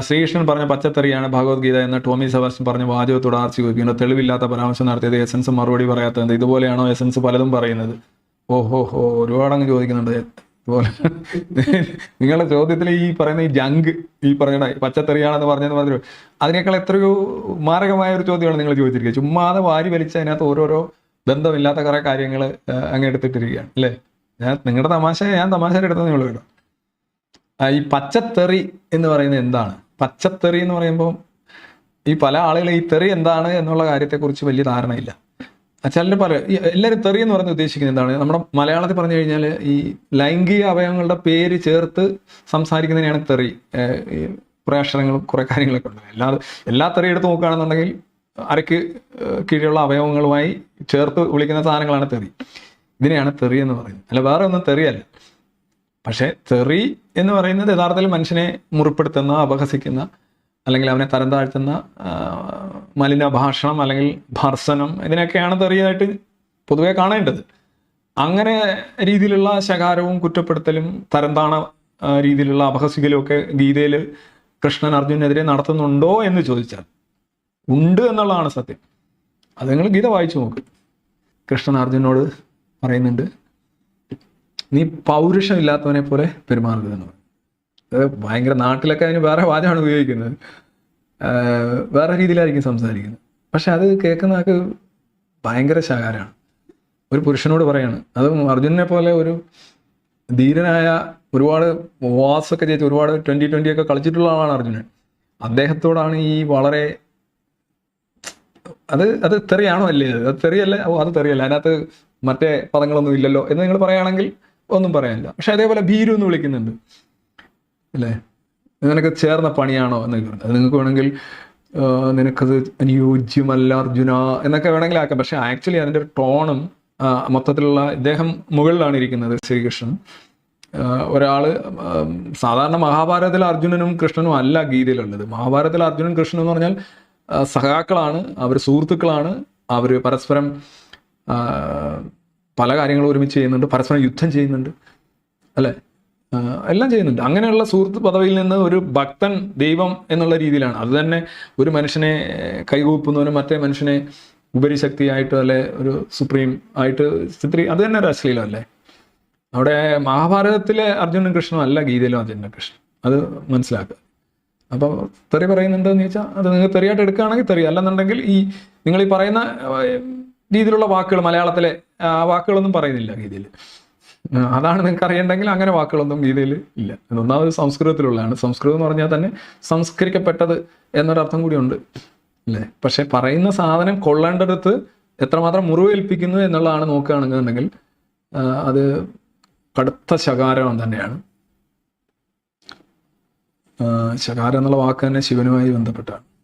ശ്രീകൃഷ്ണൻ പറഞ്ഞ പച്ചത്തറിയാണ് ഭഗവത്ഗീത എന്ന് ടോമി സെബാസ്റ്റ്യൻ പറഞ്ഞ വാചകത്തോട് ആർച്ചി ചോദിക്കുന്നത് തെളിവില്ലാത്ത പരാമർശം നടത്തിയത് എസൻസ് മറുപടി പറയാത്തത് ഇതുപോലെയാണോ എസൻസ് പലതും പറയുന്നത്? ഓഹോ ഹോ ഒരുപാടങ്ങ് ചോദിക്കുന്നുണ്ട്. നിങ്ങളുടെ ചോദ്യത്തിൽ ഈ പറയുന്ന ഈ ജങ്ക് ഈ പറയുന്ന പച്ചത്തെറിയാണെന്ന് പറഞ്ഞെന്ന് പറഞ്ഞു അതിനേക്കാൾ എത്രയോ മാരകമായ ഒരു ചോദ്യമാണ് നിങ്ങൾ ചോദിച്ചിരിക്കുക. ചുമ്മാതെ വാരി വലിച്ച അതിനകത്ത് ഓരോരോ ബന്ധമില്ലാത്ത കുറെ കാര്യങ്ങൾ അങ്ങ് എടുത്തിട്ടിരിക്കുകയാണ്. അല്ലേ? ഞാൻ നിങ്ങളുടെ തമാശ ഞാൻ തമാശ എടുത്തത് നിങ്ങൾ കേട്ടോ. ഈ പച്ചത്തെറി എന്ന് പറയുന്നത് എന്താണ്? പച്ചത്തെറി എന്ന് പറയുമ്പോൾ ഈ പല ആളുകളും ഈ തെറി എന്താണ് എന്നുള്ള കാര്യത്തെക്കുറിച്ച് വലിയ ധാരണയില്ല. ചിലർ പല എല്ലാവരും തെറി എന്ന് പറഞ്ഞ് ഉദ്ദേശിക്കുന്നത് എന്താണ്? നമ്മുടെ മലയാളത്തിൽ പറഞ്ഞു കഴിഞ്ഞാൽ ഈ ലൈംഗിക അവയവങ്ങളുടെ പേര് ചേർത്ത് സംസാരിക്കുന്നതിനാണ് തെറി. അക്ഷരങ്ങളും കുറേ കാര്യങ്ങളൊക്കെ ഉണ്ട്. എല്ലാ എല്ലാ തെറി എടുത്ത് നോക്കുകയാണെന്നുണ്ടെങ്കിൽ അരയ്ക്ക് കീഴിലുള്ള അവയവങ്ങളുമായി ചേർത്ത് വിളിക്കുന്ന സാധനങ്ങളാണ് തെറി. ഇതിനെയാണ് തെറി എന്ന് പറയുന്നത്. അല്ല വേറെ ഒന്നും തെറിയല്ല. പക്ഷേ തെറി എന്ന് പറയുന്നത് യഥാർത്ഥത്തിൽ മനുഷ്യനെ മുറിപ്പെടുത്തുന്ന അപഹസിക്കുന്ന അല്ലെങ്കിൽ അവനെ തരം താഴ്ത്തുന്ന മലിന ഭാഷണം അല്ലെങ്കിൽ ഭർസനം ഇതിനൊക്കെയാണ് തെറിയായിട്ട് പൊതുവെ കാണേണ്ടത്. അങ്ങനെ രീതിയിലുള്ള ശകാരവും കുറ്റപ്പെടുത്തലും തരംതാണ രീതിയിലുള്ള അപഹസിക്കലും ഒക്കെ ഗീതയിൽ കൃഷ്ണൻ അർജുനെതിരെ നടത്തുന്നുണ്ടോ എന്ന് ചോദിച്ചാൽ ഉണ്ട് എന്നുള്ളതാണ് സത്യം. അത് നിങ്ങൾ ഗീത വായിച്ചു നോക്ക്. കൃഷ്ണൻ അർജുനോട് പറയുന്നുണ്ട് നീ പൗരുഷമില്ലാത്തവനെ പോലെ പെരുമാറരുതെന്ന് പറയും ഭയങ്കര നാട്ടിലൊക്കെ അതിന് വേറെ വാചകമാണ് ഉപയോഗിക്കുന്നത്. വേറെ രീതിയിലായിരിക്കും സംസാരിക്കുന്നത്. പക്ഷെ അത് കേൾക്കുന്നതൊക്കെ ഭയങ്കര ശകാരമാണ് ഒരു പുരുഷനോട് പറയാണ്. അതും അർജുനെ പോലെ ഒരു ധീരനായ ഒരുപാട് വാസൊക്കെ ചെയ്ത് ഒരുപാട് ട്വന്റി ട്വന്റി ഒക്കെ കളിച്ചിട്ടുള്ള ആളാണ് അർജുനൻ. അദ്ദേഹത്തോടാണ് ഈ വളരെ അത് അത് തെറിയാണോ അല്ലേ? അത് തെറിയല്ലേ? ഓ അത് തെറിയല്ല? അതിനകത്ത് മറ്റേ പദങ്ങളൊന്നും ഇല്ലല്ലോ എന്ന് നിങ്ങൾ പറയുകയാണെങ്കിൽ ഒന്നും പറയാനില്ല. പക്ഷെ അതേപോലെ ഭീരു എന്ന് വിളിക്കുന്നുണ്ട്. അല്ലേ? നിനക്ക് ചേർന്ന പണിയാണോ എന്നൊക്കെ അത് നിങ്ങൾക്ക് വേണമെങ്കിൽ നിനക്കത് അനുയോജ്യമല്ല അർജുന എന്നൊക്കെ വേണമെങ്കിൽ ആക്കാം. പക്ഷെ ആക്ച്വലി അതിന്റെ ടോണും മൊത്തത്തിലുള്ള ഇദ്ദേഹം മുകളിലാണ് ഇരിക്കുന്നത് ശ്രീകൃഷ്ണൻ. ഒരാൾ സാധാരണ മഹാഭാരതത്തിൽ അർജുനനും കൃഷ്ണനും അല്ല ഗീതയിലുള്ളത്. മഹാഭാരതത്തിൽ അർജുനൻ കൃഷ്ണൻ എന്ന് പറഞ്ഞാൽ സഹാക്കളാണ് അവർ സുഹൃത്തുക്കളാണ് അവർ പരസ്പരം പല കാര്യങ്ങളും ഒരുമിച്ച് ചെയ്യുന്നുണ്ട് പരസ്പരം യുദ്ധം ചെയ്യുന്നുണ്ട് അല്ലേ? എല്ലാം ചെയ്യുന്നുണ്ട്. അങ്ങനെയുള്ള സുഹൃത്ത് പദവിയിൽ നിന്ന് ഒരു ഭക്തൻ ദൈവം എന്നുള്ള രീതിയിലാണ്. അത് തന്നെ ഒരു മനുഷ്യനെ കൈകൂപ്പുന്നവനും മറ്റേ മനുഷ്യനെ ഉപരിശക്തിയായിട്ട് അല്ലെ ഒരു സുപ്രീം ആയിട്ട് ചിത്രീ അത് തന്നെ ഒരു അശ്ലീലം അല്ലേ? അവിടെ മഹാഭാരതത്തിലെ അർജുനൻ കൃഷ്ണനും അല്ല ഗീതയിലും അർജുനൻ കൃഷ്ണൻ അത് മനസ്സിലാക്കുക. അപ്പം തെറി പറയുന്നുണ്ടെന്ന് ചോദിച്ചാൽ അത് നിങ്ങൾ തെറിയായിട്ട് എടുക്കുകയാണെങ്കിൽ തെറി. അല്ലെന്നുണ്ടെങ്കിൽ ഈ നിങ്ങൾ ഈ പറയുന്ന രീതിയിലുള്ള വാക്കുകൾ മലയാളത്തിലെ വാക്കുകളൊന്നും പറയുന്നില്ല ഗീതയിൽ. അതാണ് നിങ്ങൾക്ക് അറിയണ്ടെങ്കിൽ അങ്ങനെ വാക്കുകളൊന്നും ഗീതയിൽ ഇല്ല. ഒന്നാമത് സംസ്കൃതത്തിലുള്ളതാണ്. സംസ്കൃതം എന്ന് പറഞ്ഞാൽ തന്നെ സംസ്കരിക്കപ്പെട്ടത് എന്നൊരർത്ഥം കൂടിയുണ്ട്. അല്ലേ? പക്ഷെ പറയുന്ന സാധനം കൊള്ളേണ്ടടുത്ത് എത്രമാത്രം മുറിവേൽപ്പിക്കുന്നു എന്നുള്ളതാണ് നോക്കുകയാണെന്നുണ്ടെങ്കിൽ അത് കടുത്ത ശകാരം തന്നെയാണ്. ശകാരം എന്നുള്ള വാക്ക് തന്നെ ശിവനുമായി ബന്ധപ്പെട്ടാണ്.